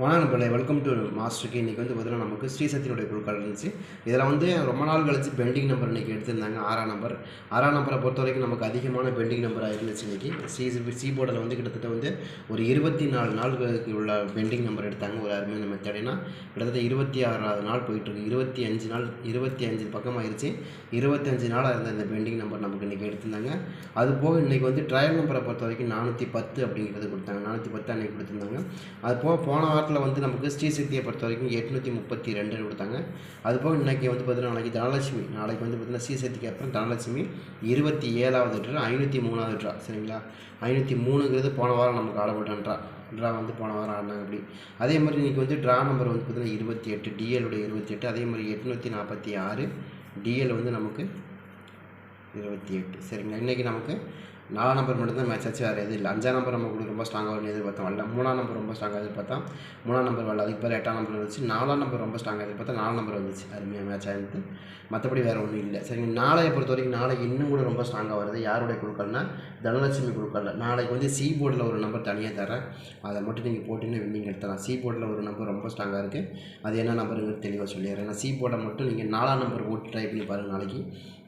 வணக்கம் பிள்ளை welcome to மாஸ்டருக்கு இன்றைக்கி வந்து பார்த்தீங்கன்னா நமக்கு ஸ்ரீசக்தியினுடைய குழுக்கள் இருந்துச்சு. இதில் வந்து ரொம்ப நாள் கழிச்சு பெண்டிங் நம்பர் இன்றைக்கி எடுத்திருந்தாங்க ஆறாம் நம்பர் ஆறாம் நம்பரை பொறுத்த வரைக்கும் நமக்கு அதிகமான பெண்டிங் நம்பராக இருந்துச்சு இன்றைக்கி சி சி போர்டில் வந்து கிட்டத்தட்ட வந்து ஒரு இருபத்தி நாலு நாள்களுக்கு உள்ள பெண்டிங் நம்பர் எடுத்தாங்க ஒரு அருமையான மெத்தட் ஏன்னா கிட்டத்தட்ட இருபத்தி ஆறாவது நாள் போயிட்டுருக்கு. இருபத்தி அஞ்சு நாள் இருபத்தி அஞ்சு பக்கம் ஆயிடுச்சு இருபத்தஞ்சு நாளாக இருந்த இந்த பெண்டிங் நம்பர் நமக்கு இன்றைக்கி எடுத்திருந்தாங்க. அது போக இன்றைக்கி வந்து ட்ரையல் நம்பரை பொறுத்த வரைக்கும் நானூற்றி பத்து அப்படிங்கிறது கொடுத்தாங்க. நானூற்றி பத்து அன்றைக்கி கொடுத்துருந்தாங்க. அது போக போன வாரத்தில் வந்து நமக்கு ஸ்ரீசக்தியை பொறுத்த வரைக்கும் எட்நூற்றி முப்பத்தி ரெண்டு கொடுத்தாங்க. அது போக இன்றைக்கி வந்து பார்த்தீங்கன்னா நாளைக்கு தனலட்சுமி. நாளைக்கு வந்து பார்த்தீங்கன்னா ஸ்ரீசக்திக்கு அப்புறம் தனலட்சுமி. இருபத்தி ஏழாவது ட்ரா ஐநூற்றி மூணாவது ட்ரா சரிங்களா? ஐநூற்றி மூணுங்கிறது போன வாரம் நமக்கு ஆடப்பட்ட ட்ரா ட்ரா வந்து போன வாரம் ஆடினாங்க அப்படி. அதே மாதிரி இன்றைக்கி வந்து ட்ரா நம்பர் வந்து பார்த்திங்கன்னா இருபத்தி எட்டு டிஎலுடைய இருபத்தி எட்டு. அதே மாதிரி எட்நூற்றி நாற்பத்தி ஆறு டிஎல் வந்து நமக்கு இருபத்தி எட்டு சரிங்களா? இன்றைக்கி நமக்கு நாலாம் நம்பர் மட்டும்தான் மேட்ச் ஆச்சு வேறு எதுவும் இல்லை. அஞ்சாம் நம்பர் நமக்கு ரொம்ப ஸ்ட்ராங்காக வரணும் எதிர்பார்த்தோம் வரல மூணாம் நம்பர் ரொம்ப ஸ்ட்ராங்காக எதிர்பார்த்தா மூணாம் நம்பர் வரல. அதுக்கு பேர் எட்டாம் நம்பர் வந்துச்சு. நாலாம் நம்பர் ரொம்ப ஸ்ட்ராங்காக எதிர்பார்த்தா நாலாம் நம்பர் வந்துச்சு. அருமையாக மேட்ச் ஆகிருந்து மற்றபடி வேறு ஒன்றும் இல்லை. சரிங்க நாளையை பொறுத்த வரைக்கும் நாளைக்கு இன்னும் கூட ரொம்ப ஸ்ட்ராங்காக வருது. யாருடைய குழுக்கள்னா தனலட்சுமி குழுக்கள் நாளைக்கு வந்து சி போர்டில் ஒரு நம்பர் தனியாக தரேன். அதை மட்டும் நீங்கள் போட்டிங்கன்னா வின்னிங் எடுத்துடலாம். சி போர்டில் ஒரு நம்பர் ரொம்ப ஸ்ட்ராங்காக இருக்குது அது என்ன நம்பருங்கிறது தெளிவாக சொல்லிடுறேன். ஏன்னா சி போர்டை மட்டும் நீங்கள் நாலாம் நம்பர் போட்டு ட்ரை பண்ணி பாருங்கள் நாளைக்கு.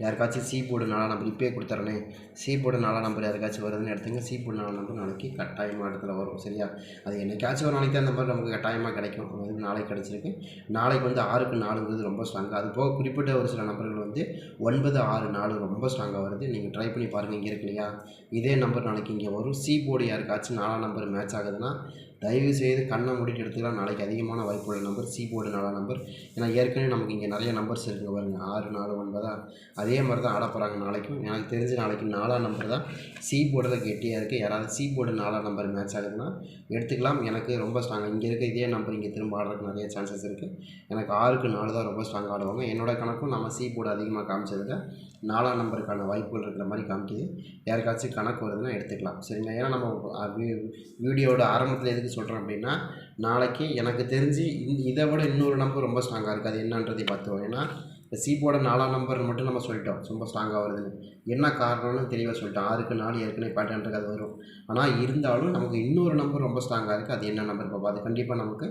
யாருக்காச்சும் சி போர்டு நாலாம் நம்பர் இப்போயே கொடுத்துறேனே சி போர்டு நாலாம் நம்பர் யாருக்காச்சும் வருதுன்னு எடுத்துங்க. சி நாலு நம்பர் நாளைக்கு கட்டாயமாக இடத்துல வரும். சரியா? அது என்னைக்காச்சும் ஒரு நாளைக்கு தான் அந்த மாதிரி நமக்கு கட்டாயமாக கிடைக்கும். அது நாளைக்கு கிடச்சிருக்கு. நாளைக்கு வந்து ஆறுக்கு நாலுங்கிறது ரொம்ப ஸ்ட்ராங்காக அது போக குறிப்பிட்ட ஒரு சில நம்பர்கள் வந்து ஒன்பது ஆறு நாலு ரொம்ப ஸ்ட்ராங்காக வருது. நீங்கள் ட்ரை பண்ணி பாருங்கள் இங்கே இருக்கு இல்லையா? இதே நம்பர் நாளைக்கு இங்கே வரும். சி போர்டு யாருக்காச்சும் நாலாம் நம்பர் மேட்ச் ஆகுதுன்னா தயவு செய்து கண்ணை மூடிட்டு எடுத்துக்கலாம். நாளைக்கு அதிகமான வாய்ப்புள்ள நம்பர் சி போர்டு நாலாம் நம்பர். ஏன்னா ஏற்கனவே நமக்கு இங்கே நிறைய நம்பர்ஸ் இருக்குங்க பாருங்க. ஆறு நாலு ஒன்பதா? அதே மாதிரி தான் ஆட போகிறாங்க நாளைக்கும். எனக்கு தெரிஞ்ச நாளைக்கு நாலாம் நம்பர் தான் சி போர்டில் கெட்டியாக இருக்குது யாராவது சி போர்டு நாலாம் நம்பர் மேட்ச் ஆகுதுன்னா எடுத்துக்கலாம். எனக்கு ரொம்ப ஸ்ட்ராங்காக இங்கே இருக்க இதே நம்பர் இங்கே திரும்ப ஆடுறதுக்கு நிறைய சான்சஸ் இருக்குது எனக்கு ஆறுக்கு நாலு தான் ரொம்ப ஸ்ட்ராங் ஆடுவாங்க. என்னோட கணக்கும் நம்ம சி போர்டு அதிகமாக காமிச்சதுக்கு நாலாம் நம்பருக்கான வாய்ப்புகள் இருக்கிற மாதிரி காமிக்குது. யாருக்காச்சும் கணக்கு வருதுன்னா எடுத்துக்கலாம். சரிங்க ஏன்னா நம்ம வீடியோட ஆரம்பத்தில் எதுக்கு சொல்கிறேன் அப்படின்னா நாளைக்கு எனக்கு தெரிஞ்சு இதை விட இன்னொரு நம்பர் ரொம்ப ஸ்ட்ராங்காக இருக்குது அது என்னன்றதை பார்த்துவோம் ஏன்னா இந்த சீப்போட நாலாம் நம்பர் மட்டும் நம்ம சொல்லிட்டோம். ரொம்ப ஸ்ட்ராங்காக வருதுன்னு. என்ன காரணம்னு தெளிவாக சொல்லிட்டோம். ஆறுக்கு நாலு ஏற்கனவே பேட்டர்ன்றது அது வரும். ஆனால் இருந்தாலும் நமக்கு இன்னொரு நம்பர் ரொம்ப ஸ்ட்ராங்காக இருக்குது அது என்ன நம்பர் பார்ப்போம் அது கண்டிப்பாக நமக்கு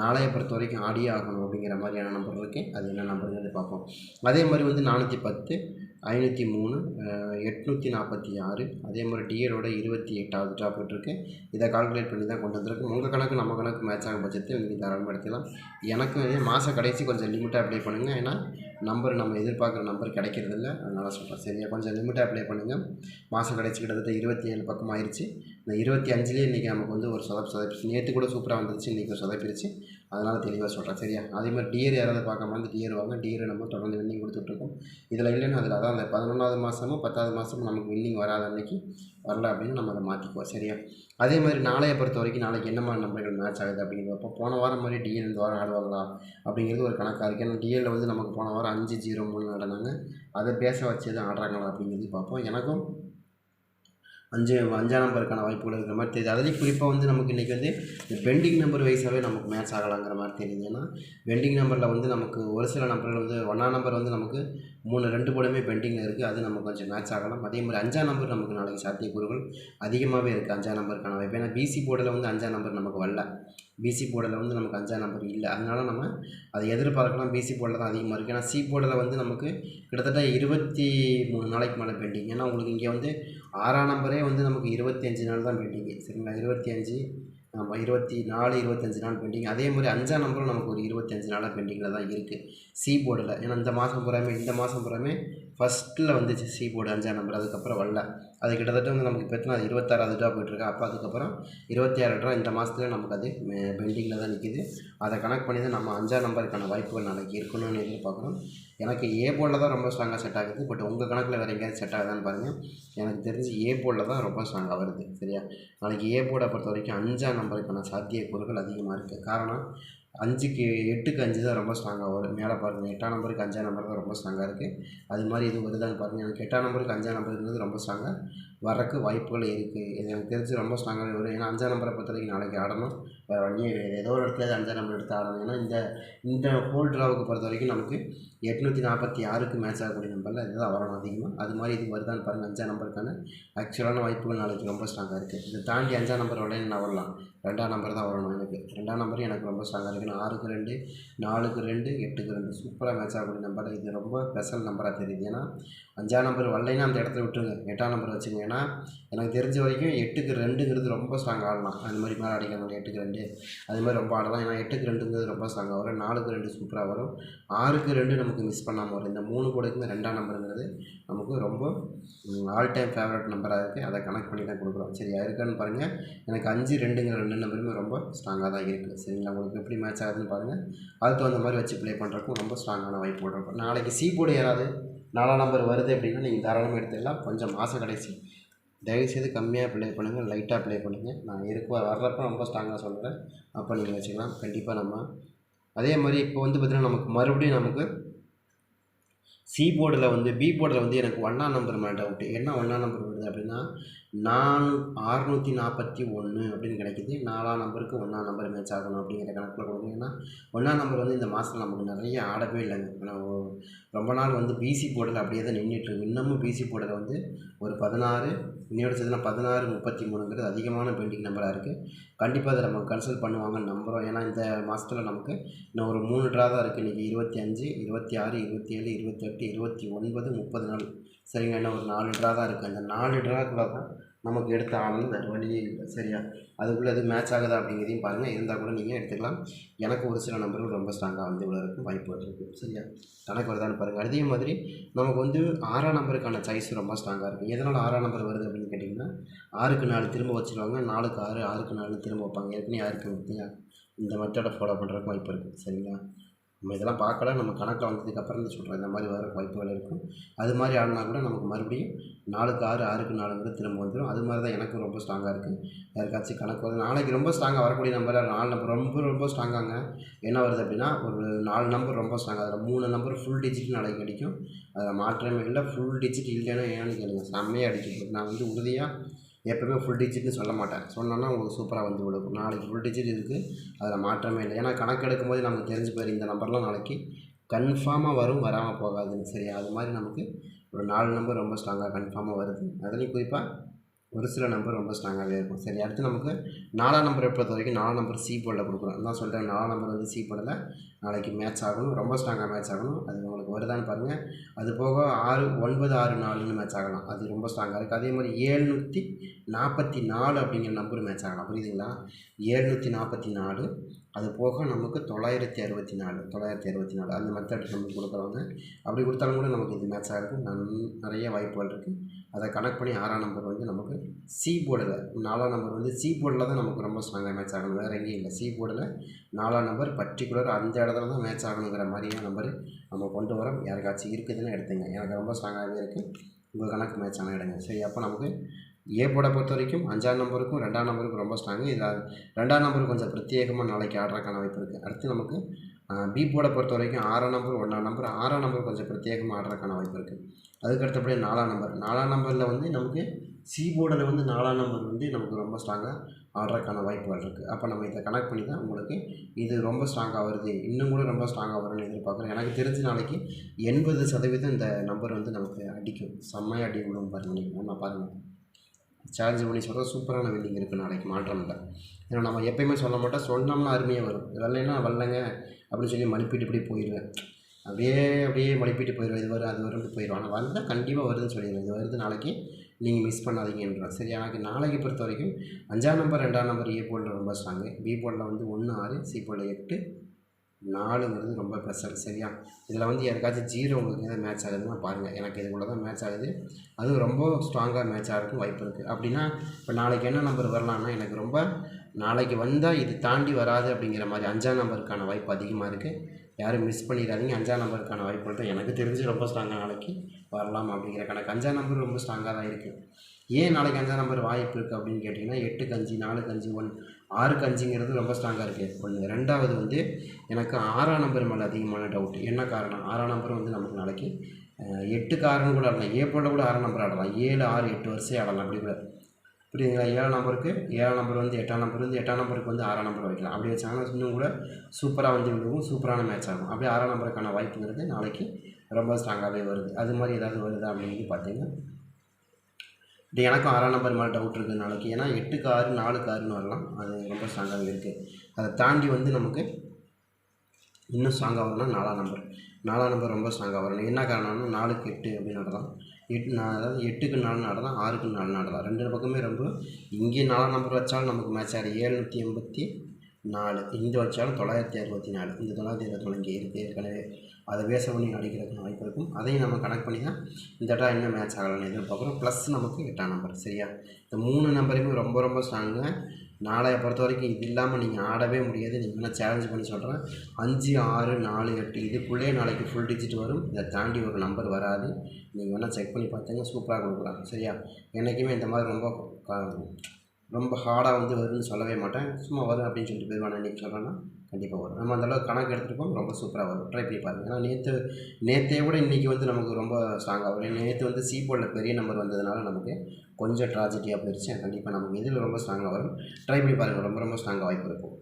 நாளைய பொறுத்த வரைக்கும் ஆடியே ஆகணும் அப்படிங்கிற மாதிரியான நம்பர் இருக்குது அது என்ன நம்பருங்கிறது பார்ப்போம். அதே மாதிரி வந்து நானூற்றி பத்து ஐநூற்றி மூணு எட்நூற்றி நாற்பத்தி ஆறு. அதே மாதிரி டிஎடோட இருபத்தி எட்டாவது ட்ராப் இருக்கு இதை கால்குலேட் பண்ணி தான் கொண்டு வந்திருக்கோம். உங்கள் கணக்கு நம்ம கணக்கு மேட்ச் ஆகும் பட்சத்தில் நீங்கள் தாராளமாக எடுத்துக்கலாம் எனக்கும் இதே மாத கடைசி கொஞ்சம் லிமிட்டாக அப்ளை பண்ணுங்கள் ஏன்னா நம்பர் நம்ம எதிர்பார்க்குற நம்பர் கிடைக்கிறதில்ல. அதனால் சொல்கிறேன் சரியா? கொஞ்சம் லிமிட்டாக அப்ளை பண்ணுங்கள் மாதம் கடைசி கிட்டத்தட்ட இருபத்தி ஏழு பக்கம் ஆயிடுச்சு இந்த இருபத்தி அஞ்சுலேயே இன்றைக்கி நமக்கு வந்து ஒரு சொதப்பு சொதப்பிச்சு நேற்று கூட சூப்பராக வந்துருச்சு. இன்றைக்கி சொதப்பிடுச்சு அதனால் தெளிவாக சொல்கிறேன் சரியா? அதே மாதிரி டியர் யாராவது பார்க்காம வந்து டியர் வாங்க டியரை நம்ம தொடர்ந்து வின்னிங் கொடுத்துட்ருக்கோம். இதில் இல்லைன்னா அதில் அதான் அந்த பதினொன்றாவது மாதமும் பத்தாவது மாதமும் நமக்கு வின்னிங் வராத அன்னைக்கு வரல அப்படின்னு நம்ம அதை மாற்றிக்குவோம் சரியா? அதே மாதிரி நாளையை பொறுத்த வரைக்கும் நாளைக்கு என்ன மாதிரி நம்பர்கள் மேட்ச் ஆகுது அப்படிங்கிறப்போ போன வாரம் மாதிரி டிஎல் இந்த வாரம் ஆடுவாங்களா அப்படிங்கிறது ஒரு கணக்காக இருக்குது ஏன்னா டிஎல்ல வந்து நமக்கு போன வாரம் அஞ்சு ஜீரோ மூணு ஆடினாங்க அதை பேச வச்சு எதுவும் ஆடுறாங்களா அப்படிங்கிறது பார்ப்போம். எனக்கும் அஞ்சு அஞ்சாம் நம்பருக்கான வாய்ப்புகள் இருக்கிற மாதிரி தெரியுது. அதுலேயும் குறிப்பாக வந்து நமக்கு இன்றைக்கி வந்து இந்த பெண்டிங் நம்பர் வைஸாகவே நமக்கு மேட்ச் ஆகலாங்கிற மாதிரி தெரியுது. ஏன்னா பெண்டிங் நம்பரில் வந்து நமக்கு ஒரு சில நம்பர்கள் வந்து ஒன்றாம் நம்பர் வந்து நமக்கு மூணு ரெண்டு போடமே பெண்டிங்கில் இருக்குது அது நமக்கு கொஞ்சம் மேட்ச் ஆகலாம். அதே மாதிரி அஞ்சாம் நம்பர் நமக்கு நாளைக்கு சாத்தியக்கூறுகள் அதிகமாகவே இருக்குது அஞ்சாம் நம்பருக்கான வாய்ப்பு. ஏன்னா பிசி போர்டில் வந்து அஞ்சாம் நம்பர் நமக்கு வரல. பிசி போர்டில் வந்து நமக்கு அஞ்சாம் நம்பர் இல்லை. அதனால் நம்ம அதை எதிர்பார்க்கலாம். பிசி போர்டில் தான் அதிகமாக இருக்குது ஏன்னா சி போர்டில் வந்து நமக்கு கிட்டத்தட்ட இருபத்தி மூணு நாளைக்கு மேலே பெண்டிங் ஏன்னா உங்களுக்கு இங்கே வந்து ஆறாம் நம்பரே வந்து நமக்கு இருபத்தி அஞ்சு நாள் தான் பெண்டிங்கு சரிங்களா? இருபத்தி அஞ்சு ஆமாம் இருபத்தி நாலு இருபத்தஞ்சி நாள் பெண்டிங் அதே மாதிரி அஞ்சாம் நம்பரும் நமக்கு ஒரு இருபத்தஞ்சி நாளாக பெண்டிங்கில் தான் இருக்குது சி போர்டில் ஏன்னா இந்த மாதம் பூராமே இந்த மாதம் பூராமே ஃபஸ்ட்டில் வந்துச்சு சி போர்டு அஞ்சாம் நம்பர் அதுக்கப்புறம் வரல அது கிட்டத்தட்ட வந்து நமக்கு இப்போ அது இருபத்தாறாவது ட்ரா போயிட்டுருக்கு. அப்போ அதுக்கப்புறம் இருபத்தி ஆறு ட்ரா இந்த மாதத்துல நமக்கு அது பெண்டிங்கில் தான் நிற்கிது அதை கனெக்ட் பண்ணி தான் நம்ம அஞ்சாம் நம்பருக்கான வாய்ப்புகள் நாளைக்கு இருக்கணும்னு எதிர்பார்க்குறோம். எனக்கு ஏ போர்டில் தான் ரொம்ப ஸ்ட்ராங்காக செட் ஆகுது. பட் உங்கள் கணக்கில் வேறு எங்கேயாவது செட் ஆகுதான்னு பாருங்கள் எனக்கு தெரிஞ்சு ஏ போர்டில் தான் ரொம்ப ஸ்ட்ராங்காக வருது. சரியா? நாளைக்கு ஏ போர்டை பொறுத்த வரைக்கும் அஞ்சாம் நம்பருக்கான சாத்தியக்கூறுகள் அதிகமாக இருக்குது காரணம் அஞ்சுக்கு எட்டுக்கு அஞ்சு தான் ரொம்ப ஸ்ட்ராங்காக வரும். மேலே பாருங்கள் எட்டாம் நம்பருக்கு அஞ்சாம் நம்பர் தான் ரொம்ப ஸ்ட்ராங்காக இருக்குது அது மாதிரி எதுவும் வருதான்னு பாருங்கள் எனக்கு எட்டாம் நம்பருக்கு அஞ்சாம் நம்பருங்கிறது ரொம்ப ஸ்ட்ராங்காக வரக்கு வாய்ப்புகள் இருக்குது இது எனக்கு தெரிஞ்சு ரொம்ப ஸ்ட்ராங்காக வரும் ஏன்னா அஞ்சாம் நம்பரை பொறுத்த வரைக்கும் நாளைக்கு ஆடணும். வேறு வழியே கிடையாது ஏதோ ஒரு இடத்துல அஞ்சாம் நம்பர் எடுத்து ஆடணும். ஏன்னா இந்த இந்த ஹோல் ட்ராவுக்கு பொறுத்த வரைக்கும் நமக்கு எட்நூற்றி நாற்பத்தி ஆறுக்கு மேட்ச் ஆகக்கூடிய நம்பரில் இதுதான் வரணும் அதிகமாக அது மாதிரி இது வருதான்னு பாருங்கள் அஞ்சாம் நம்பருக்கான ஆக்சுவலான வாய்ப்புகள் நாளைக்கு ரொம்ப ஸ்ட்ராங்காக இருக்குது இதை தாண்டி அஞ்சாம் நம்பர் உடனே நான் வரலாம்? ரெண்டாம் நம்பர் தான் வரணும் எனக்கு. ரெண்டாம் நம்பர் எனக்கு ரொம்ப ஸ்ட்ராங்காக இருக்குது நான் ஆறுக்கு ரெண்டு நாலுக்கு ரெண்டு எட்டுக்கு ரெண்டு சூப்பராக மேட்ச் ஆகக்கூடிய நம்பர் இது ரொம்ப ஸ்பெஷல் நம்பராக தெரியுது. ஏன்னா அஞ்சாம் நம்பர் வரலைன்னா அந்த இடத்துல விட்டுருங்க. எட்டாம் நம்பர் வச்சுங்க ஏன்னா எனக்கு தெரிஞ்ச வரைக்கும் எட்டுக்கு ரெண்டுங்கிறது ரொம்ப ஸ்ட்ராங் ஆடலாம் அந்த மாதிரி மேலே அடிக்கிறவங்க எட்டுக்கு ரெண்டு. அது மாதிரி ரொம்ப ஆடலாம் ஏன்னா எட்டுக்கு ரெண்டுங்கிறது ரொம்ப ஸ்ட்ராங்காக வரும். நாலுக்கு ரெண்டு சூப்பராக வரும். ஆறுக்கு ரெண்டு நமக்கு மிஸ் பண்ணாமல் வரும். இந்த மூணு கூடக்குமே ரெண்டாம் நம்பருங்கிறது நமக்கு ரொம்ப ஆல் டைம் ஃபேவரட் நம்பராக இருக்குது அதை கனெக்ட் பண்ணி தான் கொடுக்குறோம். சரி இருக்கான்னு பாருங்கள் எனக்கு அஞ்சு ரெண்டுங்கிற ரெண்டு நம்பருமே ரொம்ப ஸ்ட்ராங்காக தான் இருக்குது சரிங்களா? உங்களுக்கு எப்படி மேட்ச் ஆகுதுன்னு பாருங்கள் அதுக்கு தகுந்த மாதிரி வச்சு ப்ளே பண்ணுறக்கும் ரொம்ப ஸ்ட்ராங்கான வாய்ப்பு இருக்கும் நாளைக்கு சி போர்டு யாராவது நாலாம் நம்பர் வருது அப்படின்னா நீங்கள் தாராளமாக எடுத்துடலாம் கொஞ்சம் மாதம் கடைசி. தயவுசெய்து கம்மியாக ப்ளே பண்ணுங்கள் லைட்டாக ப்ளே பண்ணுங்கள் நான் இருக்க வர்றப்ப ரொம்ப ஸ்ட்ராங்காக சொல்கிறேன் அப்போ நீங்கள் வச்சுக்கலாம். கண்டிப்பாக நம்ம அதே மாதிரி இப்போ வந்து பார்த்திங்கன்னா நமக்கு மறுபடியும் நமக்கு சி போர்டில் வந்து பி போர்டில் வந்து எனக்கு ஒன்றாம் நம்பர் மேலே டவுட்டு என்ன ஒன்றாம் நம்பர் வருது அப்படின்னா நான் அறுநூற்றி நாற்பத்தி ஒன்று அப்படின்னு கிடைக்கிது. நாலாம் நம்பருக்கு ஒன்றாம் நம்பர் மேட்ச் ஆகணும் அப்படிங்கிற கணக்கில் கொடுத்தீங்கன்னா ஏன்னா ஒன்றாம் நம்பர் வந்து இந்த மாதத்தில் நமக்கு நிறைய ஆடவே இல்லைங்க. ரொம்ப நாள் வந்து பிசி போர்டில் அப்படியே தான் நின்றுட்டுருக்கு இன்னமும் பிசி போர்டில் வந்து ஒரு பதினாறு இன்னையோட சேர்த்துனா பதினாறு முப்பத்தி மூணுங்கிறது அதிகமான பெண்டிங் நம்பராக இருக்குது கண்டிப்பாக அதை நம்ம கன்சல்ட் பண்ணுவாங்கன்னு நம்புகிறோம் ஏன்னா இந்த மாதத்தில் நமக்கு இன்னும் ஒரு மூணு ட்ரா தான் இருக்குது இன்றைக்கி இருபத்தி அஞ்சு இருபத்தி ஆறு இருபத்தி ஏழு இருபத்தெட்டு இருபத்தி ஒன்பது முப்பது நாள். சரிங்க இன்னும் ஒரு நாலு ட்ரா தான் இருக்குது அந்த நாலு ட்ராக்குள்ளே தான் நமக்கு எடுத்த ஆனந்தம் வேறு வழியே இல்லை. சரியா? அதுக்குள்ளே அது மேட்ச் ஆகுதா அப்படிங்கிறதையும் பாருங்கள் இருந்தால் கூட நீங்கள் எடுத்துக்கலாம். எனக்கு ஒரு சில நம்பர்கள் ரொம்ப ஸ்ட்ராங்காக வந்து இவ்வளோ இருக்கும். வாய்ப்பு இருக்குது சரியா? கணக்கு வருதான்னு பாருங்கள் அதே மாதிரி நமக்கு வந்து ஆறாம் நம்பருக்கான சாய்ஸ் ரொம்ப ஸ்ட்ராங்காக இருக்கும் எதனால் ஆறாம் நம்பர் வருது அப்படின்னு கேட்டிங்கன்னா ஆறுக்கு நாலு திரும்ப வச்சுருவாங்க. நாலுக்கு ஆறு ஆறுக்கு நாலு திரும்ப வைப்பாங்க. ஏற்கனவே யாருக்கு இந்த மெத்தடை ஃபாலோ பண்ணுறதுக்கு வாய்ப்பு இருக்குது சரிங்களா? நம்ம இதெல்லாம் பார்க்கல நம்ம கணக்கில் வந்ததுக்கப்புறம் தான் சொல்கிறோம் இந்த மாதிரி வர வாய்ப்புகள் இருக்கும். அது மாதிரி ஆடினா கூட நமக்கு மறுபடியும் நாலுக்கு ஆறு ஆறுக்கு நாலுங்கிறது திரும்ப வந்துடும் அது மாதிரி தான் எனக்கும் ரொம்ப ஸ்ட்ராங்காக இருக்குது யாருக்காச்சும் கணக்கு வந்து நாளைக்கு ரொம்ப ஸ்ட்ராங்காக வரக்கூடிய நம்பர் நாலு நம்பர் ரொம்ப ரொம்ப ஸ்ட்ராங்காங்க என்ன வருது அப்படின்னா ஒரு நாலு நம்பர் ரொம்ப ஸ்ட்ராங்காக அதில் மூணு நம்பர் ஃபுல் டிஜிட் நாளைக்கு அடிக்கும். அதில் மாற்றமே இல்லை ஃபுல் டிஜிட் இல்லைன்னா ஏன்னு கேளுங்க. செம்மையாக அடிக்கும். நான் வந்து உறுதியாக எப்போயுமே ஃபுல் டிஜிட்னு சொல்ல மாட்டேன் சொன்னோன்னா உங்களுக்கு சூப்பராக வந்து கொடுக்கும் நாளைக்கு ஃபுல் டிஜிட் இருக்குது அதில் மாற்றமே இல்லை. ஏன்னா கணக்கு எடுக்கும்போது நமக்கு தெரிஞ்சு போயிரு இந்த நம்பர்லாம் நாளைக்கு கன்ஃபார்மாக வரும் வராமல் போகாதுன்னு. சரி அது மாதிரி நமக்கு ஒரு நாலு நம்பர் ரொம்ப ஸ்ட்ராங்காக கன்ஃபார்மாக வருது. அதுலேயும் குறிப்பாக ஒரு சில நம்பர் ரொம்ப ஸ்ட்ராங்காகவே இருக்கும். சரி அடுத்து நமக்கு நாலாம் நம்பரை பொறுத்த வரைக்கும் நாலாம் நம்பர் சி போர்டில் கொடுக்குறோம். நான் சொல்கிறேன் நாலாம் நம்பர் வந்து சி போர்டில் நாளைக்கு மேட்ச் ஆகணும். ரொம்ப ஸ்ட்ராங்காக மேட்ச் ஆகணும். அது உங்களுக்கு வருதான்னு பாருங்கள் அது போக ஆறு ஒன்பது ஆறு நாலுன்னு மேட்ச் ஆகலாம். அது ரொம்ப ஸ்ட்ராங்காக இருக்குது அதே மாதிரி ஏழ்நூற்றி நாற்பத்தி நாலு அப்படிங்கிற நம்பர் மேட்ச் ஆகலாம். புரியுதுங்களா? ஏழ்நூற்றி நாற்பத்தி நாலு. அது போக நமக்கு தொள்ளாயிரத்தி அறுபத்தி நாலு. தொள்ளாயிரத்தி அறுபத்தி நாலு. அந்த மெத்தட் நமக்கு கொடுக்குறவங்க. அப்படி கொடுத்தாலும் கூட நமக்கு இது மேட்ச் ஆகிருக்கும் நன் நிறைய வாய்ப்புகள் இருக்குது அதை கனெக்ட் பண்ணி ஆறாம் நம்பர் வந்து நமக்கு சி போர்டில் நாலாம் நம்பர் வந்து சி போர்டில் தான் நமக்கு ரொம்ப ஸ்ட்ராங்காக மேட்ச் ஆகணும். வேறு எங்கேயும் இல்லை. சி போர்டில் நாலாம் நம்பர் பர்டிகுலர் அந்த இடத்துல தான் மேட்ச் ஆகணுங்கிற மாதிரியான நம்பர் நம்ம கொண்டு வரோம். யாருக்காச்சும் இருக்குதுன்னு எடுத்துங்க. எனக்கு ரொம்ப ஸ்ட்ராங்காகவே இருக்குது உங்கள் கணக்கு மேட்ச் ஆனால் எடுங்க. சரி அப்போ நமக்கு ஏ போர்டை பொறுத்த வரைக்கும் அஞ்சாம் நம்பருக்கும் ரெண்டாம் நம்பருக்கும் ரொம்ப ஸ்ட்ராங்கு இதில் ரெண்டாம் நம்பருக்கு கொஞ்சம் பிரத்யேகமாக நாளைக்கு ஆடுறதுக்கான வாய்ப்பு இருக்குது அடுத்து நமக்கு பி போர்டை பொறுத்த வரைக்கும் ஆறாம் நம்பர் ஒன்றாம் நம்பர் ஆறாம் நம்பர் கொஞ்சம் பிரத்யேகமாக ஆடுறதுக்கான வாய்ப்பு இருக்குது அதுக்கு அடுத்தபடியே நாலாம் நம்பர் நாலாம் நம்பரில் வந்து நமக்கு சி போர்டில் வந்து நாலாம் நம்பர் வந்து நமக்கு ரொம்ப ஸ்ட்ராங்காக ஆடுறதுக்கான வாய்ப்புகள் இருக்குது அப்போ நம்ம இதை கனெக்ட் பண்ணி தான் உங்களுக்கு இது ரொம்ப ஸ்ட்ராங்காக வருது. இன்னும் கூட ரொம்ப ஸ்ட்ராங்காக வரும்னு எதிர்பார்க்குறேன். எனக்கு தெரிஞ்ச நாளைக்கு எண்பது சதவீதம் இந்த நம்பர் வந்து நமக்கு அடிக்கும். செம்மையாக அடி விடும் பாருங்கள் நீங்கள் நான் பாருங்கள் சார்ஜ் பண்ணி சொல்கிற சூப்பரான வில்லிங் இருக்குது நாளைக்கு மாற்றம் இல்லை. ஏன்னா நம்ம எப்பயுமே சொல்ல மாட்டோம் சொன்னோம்னா அருமையாக வரும். வரலைன்னா வரலங்க அப்படின்னு சொல்லி மழுப்பிட்டு இப்படி போயிடுவேன் அப்படியே அப்படியே மழுப்பிட்டு போயிடுவேன் இது வரும் அது வரும்னு போயிடுவோம் ஆனால் வந்தால் கண்டிப்பாக வருதுன்னு சொல்லிடுவேன் இது வருது நாளைக்கு நீங்கள் மிஸ் பண்ணாதீங்கன்றான் சரி எனக்கு நாளைக்கு பொறுத்த வரைக்கும் அஞ்சாம் நம்பர் ரெண்டாம் நம்பர் ஏ போர்டில் ரொம்ப ஸ்ட்ராங்கு பி போர்டில் வந்து ஒன்று ஆறு சி போர்டில் எட்டு நாலுங்கிறது ரொம்ப ஸ்பெஷல் சரியா? இதில் வந்து யாருக்காச்சும் ஜீரோ உங்களுக்கு எதாவது மேட்ச் ஆகுதுன்னா பாருங்கள் எனக்கு இதுக்குள்ள தான் மேட்ச் ஆகுது. அதுவும் ரொம்ப ஸ்ட்ராங்காக மேட்ச் ஆகிறதுக்கும் வாய்ப்பு இருக்குது அப்படின்னா இப்போ நாளைக்கு என்ன நம்பர் வரலான்னா எனக்கு ரொம்ப நாளைக்கு வந்தால் இது தாண்டி வராது அப்படிங்கிற மாதிரி அஞ்சாம் நம்பருக்கான வாய்ப்பு அதிகமாக இருக்குது யாரும் மிஸ் பண்ணிடாதீங்க. அஞ்சாம் நம்பருக்கான வாய்ப்பு தான் எனக்கு தெரிஞ்சு ரொம்ப ஸ்ட்ராங்காக நாளைக்கு வரலாம் அப்படிங்கிற கணக்கு. அஞ்சாம் நம்பர் ரொம்ப ஸ்ட்ராங்காக தான் இருக்குது ஏன் நாளைக்கு அஞ்சாம் நம்பர் வாய்ப்பு இருக்குது அப்படின்னு கேட்டிங்கன்னா எட்டு கஞ்சி நாலு கஞ்சி ஒன். ஆறுக்கு அஞ்சுங்கிறது ரொம்ப ஸ்ட்ராங்காக இருக்குது ஒன்று ரெண்டாவது வந்து எனக்கு ஆறாம் நம்பர் மேலே அதிகமான டவுட் என்ன காரணம்? ஆறாம் நம்பர் வந்து நமக்கு நாளைக்கு எட்டு காரணம் கூட ஆடலாம். ஏ போல கூட ஆறாம் நம்பர் ஆடலாம். ஏழு ஆறு எட்டு வரிசை ஆடலாம். அப்படி கூட. புரியுதுங்களா? ஏழாம் நம்பருக்கு ஏழாம் நம்பர் வந்து எட்டாம் நம்பர் வந்து எட்டாம் நம்பருக்கு வந்து ஆறாம் நம்பர் வைக்கலாம். அப்படி வச்சாங்கன்னா இன்னும் கூட சூப்பராக வந்து விடுவோம் சூப்பரான மேட்ச் ஆகும். அப்படியே ஆறாம் நம்பருக்கான வாய்ப்புங்கிறது நாளைக்கு ரொம்ப ஸ்ட்ராங்காகவே வருது. அது மாதிரி ஏதாவது வருதா அப்படின்னு பார்த்தீங்கன்னா எனக்கும் ஆறாம் நம்பர் மேலே டவுட் இருக்குது நாளைக்கு ஏன்னா எட்டுக்கு ஆறு நாலுக்கு ஆறுன்னு வரலாம். அது ரொம்ப ஸ்ட்ராங்காகவே இருக்குது அதை தாண்டி வந்து நமக்கு இன்னும் ஸ்ட்ராங்காக வரணும்னா நாலாம் நம்பர் நாலாம் நம்பர் ரொம்ப ஸ்ட்ராங்காக வரணும். என்ன காரணம்னா நாலுக்கு எட்டு அப்படின்னு நடலாம் எட்டு நான் அதாவது எட்டுக்கு நாலு நடலாம் ஆறுக்கு நாலு நடலாம் ரெண்டு பக்கமே ரொம்ப இங்கே நாலாம் நம்பர் வச்சாலும் நமக்கு மேட்ச் ஆகிடும் ஏழ்நூற்றி எண்பத்தி நாலு. இந்த வச்சாலும் தொள்ளாயிரத்தி அறுபத்தி நாலு. இந்த தொள்ளாயிரத்தி இருபத்தி நாலு இங்கே இருக்குது ஏற்கனவே அதை பேச பண்ணி அடிக்கிறதுக்கு வாய்ப்பு இருக்கும். அதையும் நம்ம கனெக்ட் பண்ணி தான் இந்த டா என்ன மேட்ச் ஆகலாம்னு எதிர்பார்க்குறோம். ப்ளஸ் நமக்கு எட்டாம் நம்பர் சரியா? இந்த மூணு நம்பரையுமே ரொம்ப ரொம்ப ஸ்ட்ராங்கு நாளைய பொறுத்த வரைக்கும் இது இல்லாமல் நீங்கள் ஆடவே முடியாது. நீங்கள் வேணால் சேலஞ்ச் பண்ணி சொல்கிறேன் அஞ்சு ஆறு நாலு எட்டு இதுக்குள்ளேயே நாளைக்கு ஃபுல் டிஜிட் வரும். இதை தாண்டி ஒரு நம்பர் வராது. நீங்கள் வேணால் செக் பண்ணி பார்த்தீங்க சூப்பராக கொடுக்குறாங்க சரியா? என்றைக்குமே இந்த மாதிரி ரொம்ப ரொம்ப ஹார்டாக வந்து வரும்னு சொல்லவே மாட்டேன். சும்மா வரும் அப்படின்னு சொல்லிட்டு போயிடுவான். இன்றைக்கி சொல்கிறேன்னா கண்டிப்பாக வரும். நம்ம அந்தளவுக்கு கணக்கு எடுத்துருக்கோம். ரொம்ப சூப்பராக வரும். ட்ரை பண்ணி பாருங்கள் ஏன்னா நேற்று நேற்றைய விட இன்றைக்கி வந்து நமக்கு ரொம்ப ஸ்ட்ராங்காக வரும். நேற்று வந்து சி போர்டில் பெரிய நம்பர் வந்ததுனால நமக்கு கொஞ்சம் ட்ராஜடியாக போயிடுச்சு கண்டிப்பாக நமக்கு இதில் ரொம்ப ஸ்ட்ராங்காக வரும். ட்ரை பண்ணி பாருங்கள் ரொம்ப ரொம்ப ஸ்ட்ராங்காக வாய்ப்பு இருக்கும்.